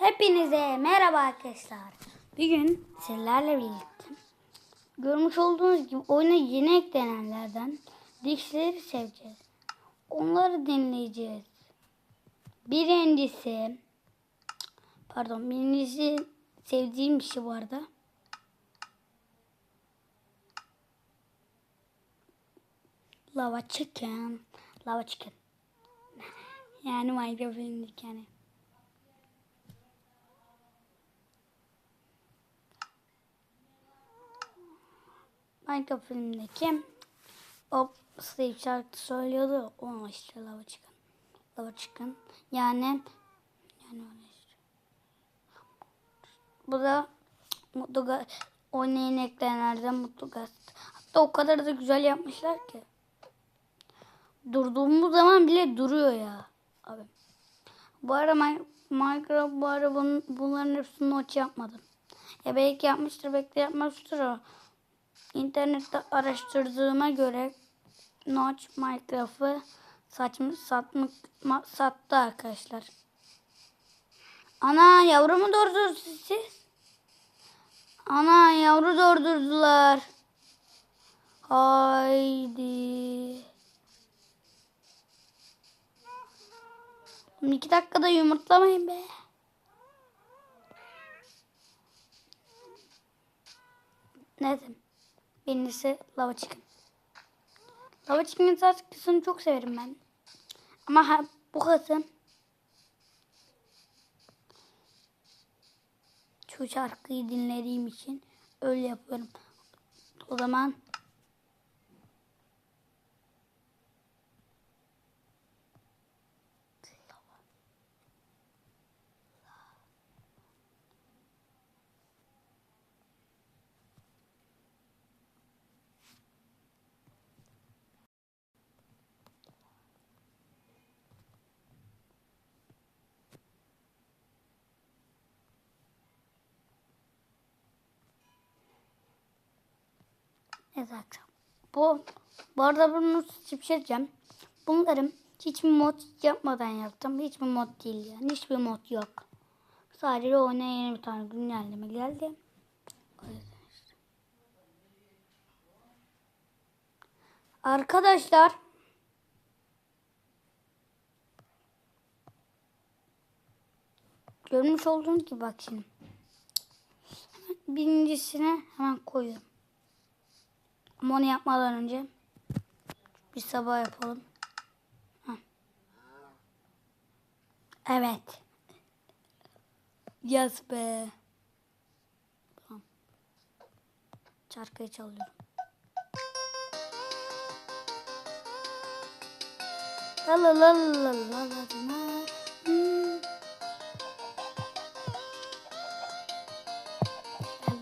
Hepinize merhaba arkadaşlar. Bugün sizlerle birlikte görmüş olduğunuz gibi oyuna yeni eklenenlerden dişleri seveceğiz. Onları dinleyeceğiz. Birincisi pardon birincisi sevdiğim bir şey vardı. Lava chicken. Lava chicken. Yani Minecraft'ın yani. Minecraft filmindeki o Steve şarkı söylüyordu. O işte Lava Chicken. Lava Chicken. Yani yani işte. Bu da Mutlu Gaz oynayan eklenenlerden Mutlu Gaz. Hatta o kadar da güzel yapmışlar ki. Durduğumuz zaman bile duruyor ya. Abi. Bu ara Mi- Minecraft bu ara bun, bunların hepsini notch yapmadım. Ya belki yapmıştır belki de yapmamıştır. İnternette araştırdığıma göre Notch Minecraft'ı saçmış satmak ma- sattı arkadaşlar. Ana yavru mu doğurdunuz siz? Ana yavru doğurdurdular. Haydi. İki dakikada yumurtlamayın be. Ne dedim? Birincisi lava chicken. Lava chicken'in şarkısını çok severim ben. Ama ha, bu kısım şu şarkıyı dinlediğim için öyle yapıyorum. O zaman Evet. Bu, bu arada bunu bir şey. Bunların hiçbir mod yapmadan yaptım. Hiçbir mod değil yani. Hiçbir mod yok. Sadece oyuna yeni bir tane güncelleme geldi. Arkadaşlar Görmüş olduğunuz gibi bak şimdi. Birincisine hemen koyuyorum. Ama onu yapmadan önce bir sabah yapalım. Heh. Evet. Yes be. Tamam. Şarkıyı çalıyorum. La la la la la la la.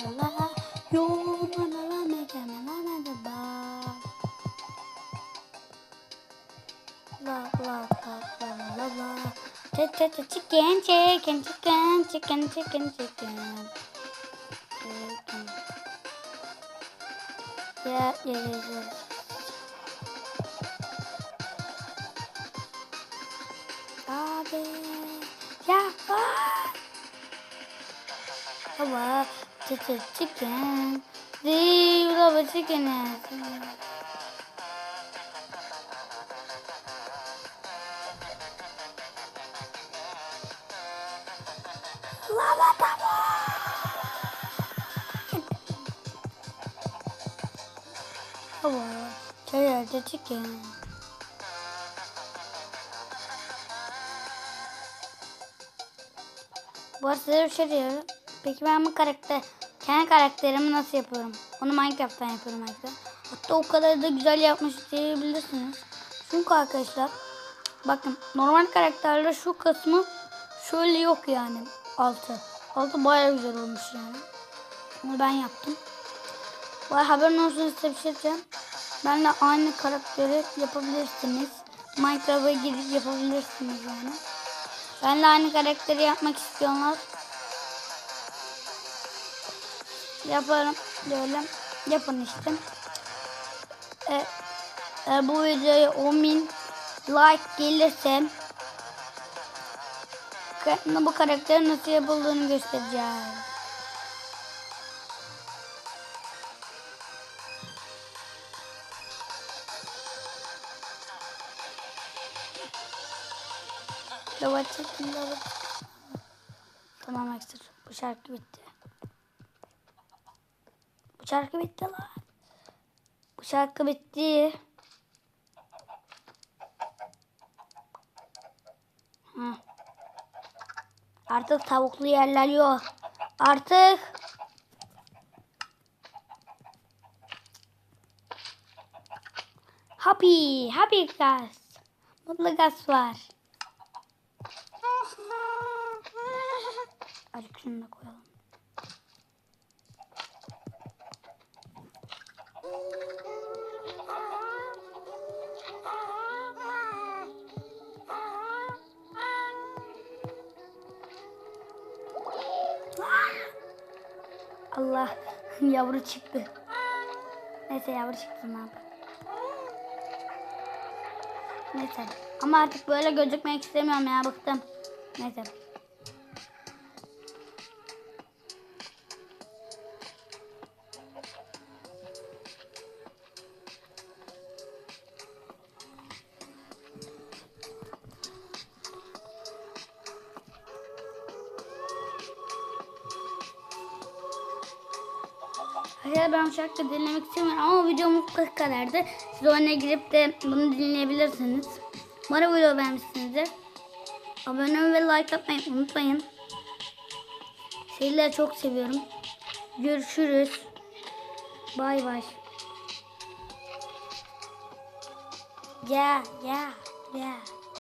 La la la. Yo chicken chicken chicken chicken chicken chicken. Chicken. Yeah yeah yeah yeah. Abi yapma. Baba, chicken. Leave love chicken Lava tamo. Baba, chicken, chicken. Bu arada size bir şey diyorum. Peki ben bu karakter, kendi karakterimi nasıl yapıyorum? Onu Minecraft'tan yapıyorum arkadaşlar. Hatta o kadar da güzel yapmış diyebilirsiniz. Çünkü arkadaşlar bakın normal karakterler şu kısmı şöyle yok yani altı. Altı bayağı güzel olmuş yani. Bunu ben yaptım. Arada haberin olsun size bir şey diyeceğim. Benle aynı karakteri yapabilirsiniz. Minecraft'a girip yapabilirsiniz yani. Benle aynı karakteri yapmak istiyorlar. Yaparım böyle. Yapın işte. E, e, bu videoya 10.000 like gelirse Ka- Bu karakterin nasıl yapıldığını göstereceğim. Lava çekin lava. Tamam Ekstra. Bu şarkı bitti. Bu şarkı bitti lan. Bu şarkı bitti. Hı. Artık tavuklu yerler yok. Artık Happy, happy gaz. Mutlu gaz var. Azıcık şunu da koyalım. Allah yavru çıktı. Neyse yavru çıktı ne yapayım. Neyse ama artık böyle gözükmek istemiyorum ya bıktım. Neyse. Hayır ben şarkı dinlemek istemiyorum ama videomuz bu kadardı. Siz oyuna girip de bunu dinleyebilirsiniz. Umarım video beğenmişsinizdir. Abone olmayı ve like atmayı unutmayın. Sizleri çok seviyorum. Görüşürüz. Bay bay. Yeah, yeah, yeah.